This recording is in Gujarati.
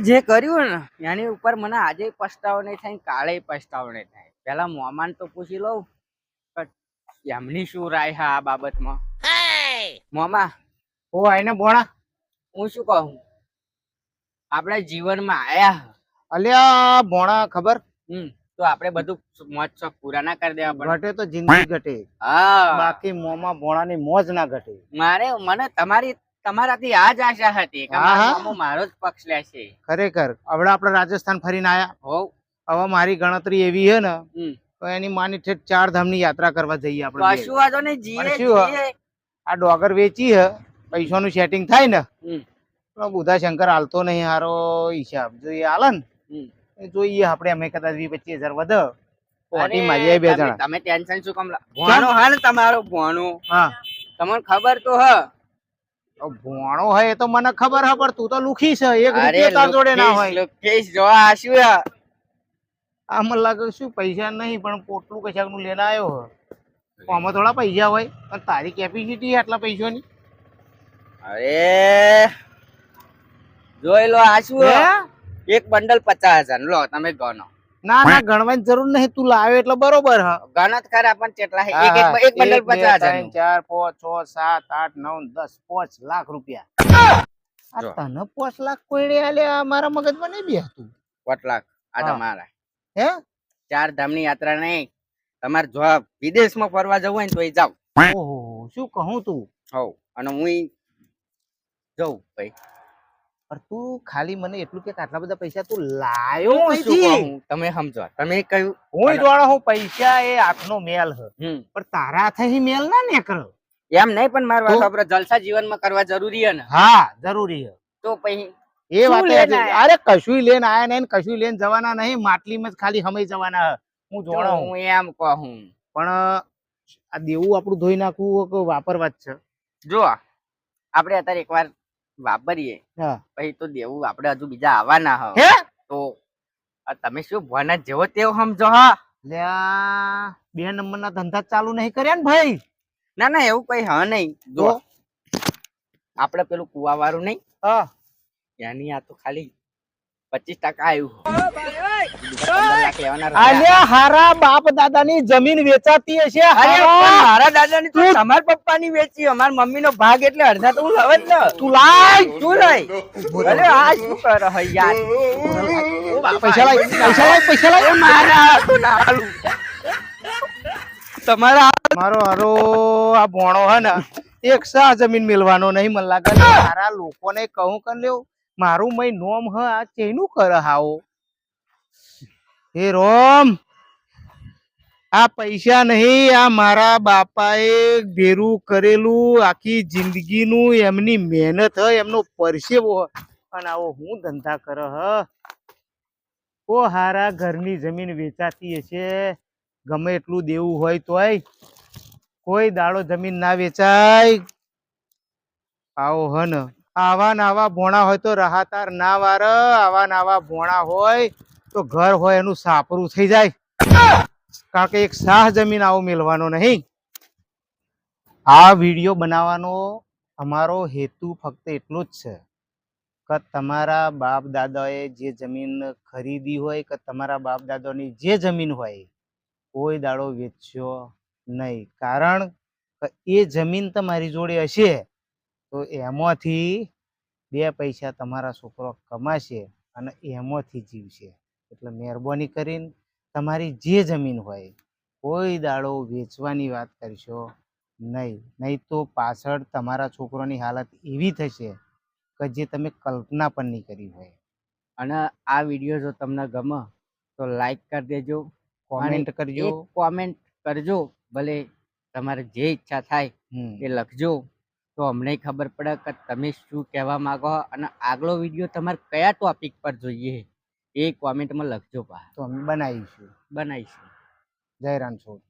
જે કર્યું ને એની ઉપર મને આજે પસ્તાવો નહીં થાય કાલે પસ્તાવો નહીં થાય. પેલા મોમાન તો પૂછી લઉં કે એમની શું રાય હા આ બાબતમાં? મોમા ઓ આઈને બોણા હું શું કહું? આપણા જીવનમાં આયા અલ્યા ભોણા ખબર? હમ તો આપણે બધું મોજ શોખ પૂરા ના કરી દેવા પડે. ઘટે તો જિંદગી ઘટે. હા. બાકી મોમાં ભોણાની મોજ ના ઘટે. મારે મને તમારી તમારાથી આ જ આશા હતી કે મારો મામો મારો જ પક્ષ લેશે. ખરેખર. હવે આપણે રાજસ્થાન ફરીને આયા. હવે. મારી ગણતરી એવી છે ને તો એની માની ઠેઠ ચાર ધામની યાત્રા કરવા જઈએ આપણે. કશું વાંધો નહીં જીએ જીએ. આ ડોગર વેચી હે પૈસાનું સેટિંગ થાય ને. બુધા શંકર હાલતો નહીં હારો હિસાબ. જો એ હાલે ને જોઈએ આપણે અમે કદાચ વીસ પચીસ હજાર વધે. પાર્ટીમાં બે જણા. તમે ટેન્શન શું કામ લો? ભોણો? હે ને તમારો ભોણો. હા. તમને ખબર તો હ ભોણો હોય એ તો મને ખબર હે પણ તું તો લુખી છે એક રૂપિયો તાર જોડે ના હોય લોકેશ જો આ શું હે? આ મને લાગે શું પૈસા નહીં પણ પોટલું કશાકનું લઈને આવ્યો હો આમાં થોડા પૈસા હોય પણ તારી કેપેસિટી આટલા પૈસાની અરે જોઈ લો આ શું હે? હે? એક બંડલ પચાસ હજાર લો તમે ગણો ના ના ગણવાની જરૂર નહીં તું લાવે એટલે બરોબર હ. ગણત ખરા પણ કેટલા એક એક એક બંડલ એક, બે, પચાસ હજાર ત્રણ, ચાર પાંચ છ સાત આઠ નવ દસ પાંચ લાખ રૂપિયા. આ તને પાંચ લાખ કોઈને આલ્યા મારા મગજમાં નહીં બેસતું લાખ? આ હા. તમારા હે? ચાર ધામની યાત્રા નહીં. તમારે જો વિદેશમાં ફરવા જવું હોય ને તો એ જાવ ઓહો શું કહું તું? હોવ. અને હું જઉં ભાઈ. પણ તું ખાલી મને એટલું કે આટલા બધા પૈસા તું લાયો શું તમે સમજો. તમે કહ્યું. હું જોડો હું પૈસા એ આપનો મેલ હ. પણ તારા થઈ મેલ ના નીકળ. એમ નહીં પણ મારો વાત આપણે જલસા જીવનમાં કરવા જરૂરી હે ને? હા જરૂરી હે. તો પછી એ વાત અરે કશું લઈને આયા નહીં ને કશું લઈને જવાના નહીં. માટલીમાં જ ખાલી હમે જવાના હું. જોડો હું. એમ કહું. પણ આ દેવું આપણું ધોઈ નાખવું વાપરવા જ છે. જો આપણે અત્યારે એકવાર વાપરીએ. પછી તો દેવું આપડે હજુ બીજા આવવાના હો? તો તમે શું ભવાના જેવો તેવો સમજો હા. બે નંબર ના ધંધા ચાલુ નહીં કર્યા ને ભાઈ? ના ના એવું કઈ હા નહીં. જો આપડે પેલું કુવા વાળું નહીં એની આ તો ખાલી પચીસ ટકા આવ્યું આલ્યા હારા બાપ દાદાની જમીન વેચાતી હશે. અરે હારા. મારા દાદાની તો તમારા પપ્પાની વેચી. અમારા મમ્મીનો ભાગ એટલે અડધા તો હું લવ જ ને તું લાય. તું લાય. અરે આ શું કર હે યાર? પૈસા લાય પૈસા લાય પૈસા લાય. મારા તું ના તમારા મારો હારો આ ભોણો હે ને એક સા જમીન મેળવાનો નહીં મને લાગે. મારા લોકોને કહું કર લેવું મારું મય નોમ હ આ ચેનું કર હાવો? હે રોમ, આ પૈસા નહીં, આ મારા બાપાએ ભેરું કરેલું, આખી જિંદગીનું એમની મહેનત હ એમનો પરસેવો. હ. આવો હું ધંધા કર, હ. હારા ઘરની જમીન વેચાતી હશે. ગમે એટલું દેવું હોય તોય કોઈ દાડો જમીન ના વેચાય. આવો હન. આવા ને આવા ભોણા હોય તો રાહતાર ના વાર, આવા નાવા ભોણા હોય. તો ઘર હોય એનું સાપરું થઈ જાય. કારણ કે એક સાહ જમીન આવો મેળવાનો નહીં. આ વીડિયો બનાવવાનો અમારો હેતુ ફક્ત એટલો જ છે કે તમારા બાપ દાદાએ જે જમીન ખરીદી હોય કે તમારા બાપ દાદાની જે જમીન હોય, કોઈ દાડો વેચશો નહીં. કારણ એ જમીન તમારી જોડે હશે તો એમાંથી બે પૈસા તમારા છોકરો કમાશે અને એમાંથી જીવશે. એટલે મહેરબાની કરીને તમારી જે જમીન હોય કોઈ દાડો વેચવાની વાત કરશો નહીં. નહીં તો પાછળ તમારા છોકરોની હાલત એવી થશે કે જે તમે કલ્પના પણ નહીં કરી હોય. અને આ વીડિયો જો તમને ગમે તો લાઈક કરી દેજો. કોમેન્ટ કરજો. કોમેન્ટ કરજો ભલે તમારે જે ઈચ્છા થાય. એ લખજો. તો અમને ખબર પડે કે તમે શું કહેવા માગો. અને આગલો વીડિયો તમારે કયા ટોપિક પર જોઈએ? એ કોમેન્ટમાં લખજો પા તો અમે બનાવીશું. બનાવીશું. જયરામ રણછોડ